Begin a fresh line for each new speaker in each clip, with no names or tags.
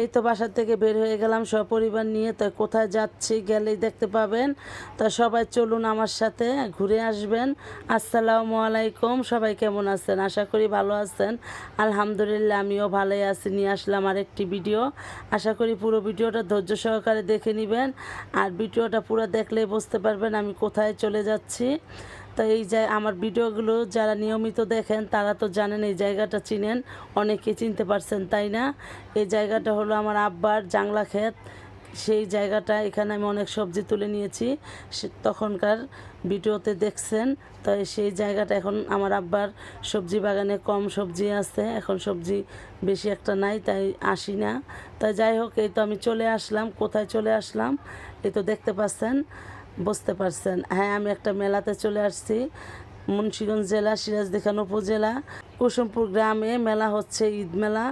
এই তো বাসা থেকে বের হয়ে গেলাম সপরিবার নিয়ে। তো কোথায় যাচ্ছি গেলেই দেখতে পাবেন। তা সবাই চলুন আমার সাথে ঘুরে আসবেন। আসসালামু আলাইকুম, সবাই কেমন আছেন? আশা করি ভালো আছেন। আলহামদুলিল্লাহ, আমিও ভালোই আছি। নিয়ে আসলাম আরেকটি ভিডিও। আশা করি পুরো ভিডিওটা ধৈর্য সহকারে দেখে নেবেন। আর ভিডিওটা পুরো দেখলেই বুঝতে পারবেন আমি কোথায় চলে যাচ্ছি। তো এই যে আমার ভিডিওগুলো যারা নিয়মিত দেখেন, তারা তো জানেন এই জায়গাটা চিনেন অনেকে চিনতে পারছেন, তাই না? এই জায়গাটা হলো আমার আব্বার জাংলা ক্ষেত। সেই জায়গাটা এখানে আমি অনেক সবজি তুলে নিয়েছি তখনকার ভিডিওতে দেখছেন। তো সেই জায়গাটা এখন আমার আব্বার সবজি বাগানে কম সবজি আছে, এখন সবজি বেশি একটা নাই, তাই আসি না। তাই যাই হোক, এই তো আমি চলে আসলাম, কোথায় চলে আসলাম, এই তো দেখতে পাচ্ছেন। বুঝতে পারছেন। হ্যাঁ আমি একটা মেলাতে চলে আসছি। মুন্সিগঞ্জ জেলা, সিরাজদিখান উপজেলা। কুসুমপুর গ্রামে মেলা হচ্ছে, ঈদ মেলা।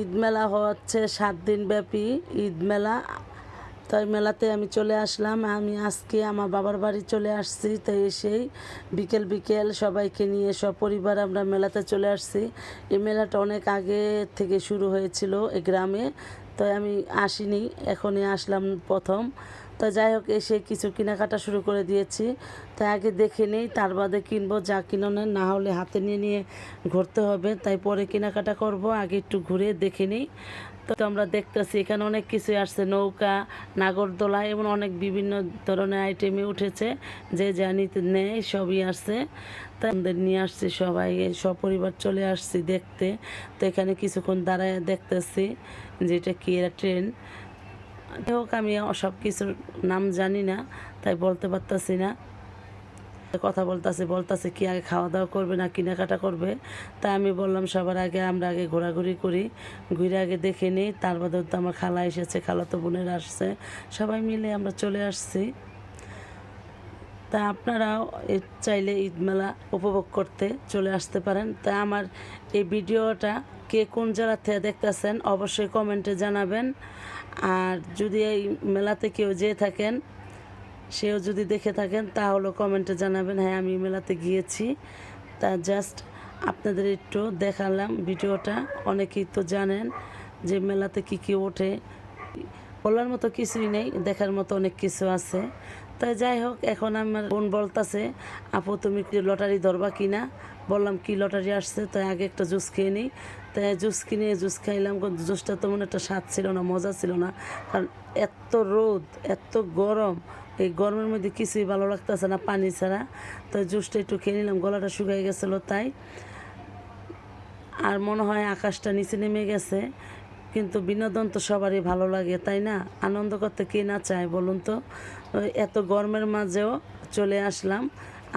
ঈদ মেলা হচ্ছে সাত দিন ব্যাপী ঈদ মেলা। তাই মেলাতে আমি চলে আসলাম। আমি আজকে আমার বাবার বাড়ি চলে আসছি, তো এসেই বিকেল বিকেল সবাইকে নিয়ে সব পরিবার আমরা মেলাতে চলে আসছি। এই মেলাটা অনেক আগে থেকে শুরু হয়েছিল এই গ্রামে, তো আমি আসিনি। এখনই আসলাম প্রথম। তো যাই হোক, এসে কিছু কেনাকাটা শুরু করে দিয়েছি। তাই আগে দেখে নেই, তার বাদে কিনবো, যা কিনোনের না হলে হাতে নিয়ে নিয়ে ঘুরতে হবে। তাই পরে কেনাকাটা করব, আগে একটু ঘুরে দেখে নিই। তো আমরা দেখতেছি, এখানে অনেক কিছু আসছে, নৌকা, নাগরদোলা এবং অনেক বিভিন্ন ধরনের আইটেমে উঠেছে। যে যা নিতে নেয় সবই আসছে। তা আমাদের নিয়ে আসছি সবাই, সপরিবার চলে আসছি দেখতে। তো এখানে কিছুক্ষণ দাঁড়ায় দেখতেছি যেটা কি ট্রেন। হোক, আমি সব কিছুর নাম জানি না, তাই বলতে পারতাছি না। কথা বলতাছে বলতাছে কি আগে খাওয়া দাওয়া করবে না কেনাকাটা করবে। তাই আমি বললাম, সবার আগে আমরা আগে ঘোরাঘুরি করি, ঘুরে আগে দেখে নিই, তার বাদে তো আমার খালা এসেছে, খালা তো বোনের আসছে, সবাই মিলে আমরা চলে আসছি। তা আপনারাও চাইলে ঈদ মেলা উপভোগ করতে চলে আসতে পারেন। তা আমার এই ভিডিওটা কে কোন জেলা থেকে দেখতেছেন, অবশ্যই কমেন্টে জানাবেন। আর যদি এই মেলাতে কেউ যেয়ে থাকেন, সেও যদি দেখে থাকেন, তাহলে কমেন্টে জানাবেন হ্যাঁ আমি মেলাতে গিয়েছি। তা জাস্ট আপনাদের একটু দেখালাম ভিডিওটা। অনেকেই তো জানেন যে মেলাতে কি কি ওঠে। বলার মতো কিছুই নেই, দেখার মতো অনেক কিছু আছে। তাই যাই হোক, এখন আমার বোন বলতাছে, আপু, তুমি কি লটারি ধরবা কিনা বললাম, কি লটারি আসছে? তাই আগে একটা জুস খেয়ে নিই। তাই জুস কিনে জুস খাইলাম জুসটা তেমন একটা স্বাদ ছিল না, মজা ছিল না। কারণ এত রোদ, এত গরম, এই গরমের মধ্যে কিছুই ভালো লাগতেছে না পানি ছাড়া। তো জুসটা একটু খেয়ে নিলাম, গলাটা শুকিয়ে গেছিল তাই। আর মনে হয় আকাশটা নিচে নেমে গেছে। কিন্তু বিনোদন তো সবারই ভালো লাগে, তাই না? আনন্দ করতে কে না চায় বলুন তো? এত গরমের মাঝেও চলে আসলাম,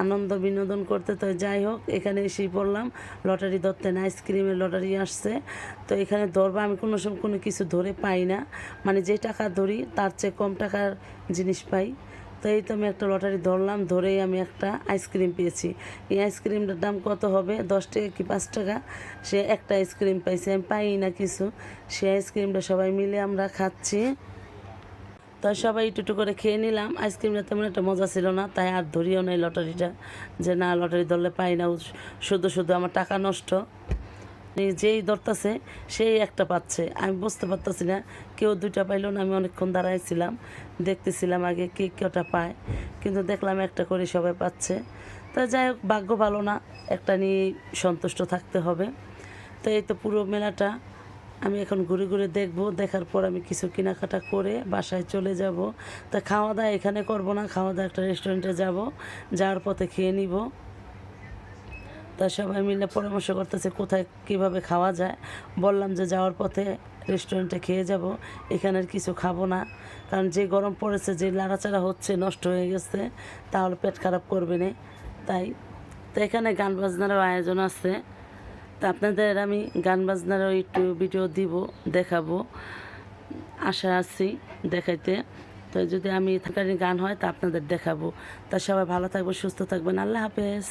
আনন্দ বিনোদন করতে। তো যাই হোক, এখানে এসেই পড়লাম, লটারি ধরতে না, আইসক্রিমের লটারি আসছে। তো এখানে ধরবা, আমি কোনো সময় কোনো কিছু ধরে পাই না। মানে যে টাকা ধরি, তার চেয়ে কম টাকার জিনিস পাই। তো এই তো আমি একটা লটারি ধরলাম, ধরেই আমি একটা আইসক্রিম পেয়েছি। এই আইসক্রিমটার দাম কত হবে? দশ টাকা কি পাঁচ টাকা? সে একটা আইসক্রিম পাইছে, আমি পাই না কিছু। সে আইসক্রিমটা সবাই মিলে আমরা খাচ্ছি। তো সবাই একটু করে খেয়ে নিলাম। আইসক্রিমটা তেমন একটা মজা ছিল না, তাই আর ধরিও নাই লটারিটা। যে না, লটারি ধরলে পাই না শুধু শুধু আমার টাকা নষ্ট। যেই ধরতেছে, সেই একটা পাচ্ছে। আমি বুঝতে পারতেছি না, কেউ দুইটা পাইল না, আমি অনেকক্ষণ দাঁড়াইছিলাম, দেখতেছিলাম আগে কে কটা পায়, কিন্তু দেখলাম একটা করে সবাই পাচ্ছে। তা যাই হোক, ভাগ্য ভালো না, একটা নিয়ে সন্তুষ্ট থাকতে হবে। তো এই তো পুরো মেলাটা, আমি এখন ঘুরে ঘুরে দেখব, দেখার পর আমি কিছু কেনাকাটা করে বাসায় চলে যাব। তা খাওয়া দাওয়া এখানে করব না, খাওয়া দাওয়া একটা রেস্টুরেন্টে যাব, যাওয়ার পথে খেয়ে নিব। তা সবাই মিলে পরামর্শ করতেছে কোথায় কীভাবে খাওয়া যায়। বললাম যে যাওয়ার পথে রেস্টুরেন্টে খেয়ে যাব এখানের কিছু খাব না। কারণ যে গরম পড়েছে, যে লাড়াচাড়া হচ্ছে, নষ্ট হয়ে গেছে, তাহলে পেট খারাপ করবে না। তাই, তো এখানে গান বাজনারও আয়োজন আছে। তা আপনাদের আমি গান বাজনারও একটু ভিডিও দিব, দেখাবো। আশা আছি দেখাইতে। তো যদি আমি থাকার গান হয়, তা আপনাদের দেখাবো। তা সবাই ভালো থাকব সুস্থ থাকবেন। আল্লাহ হাফেজ।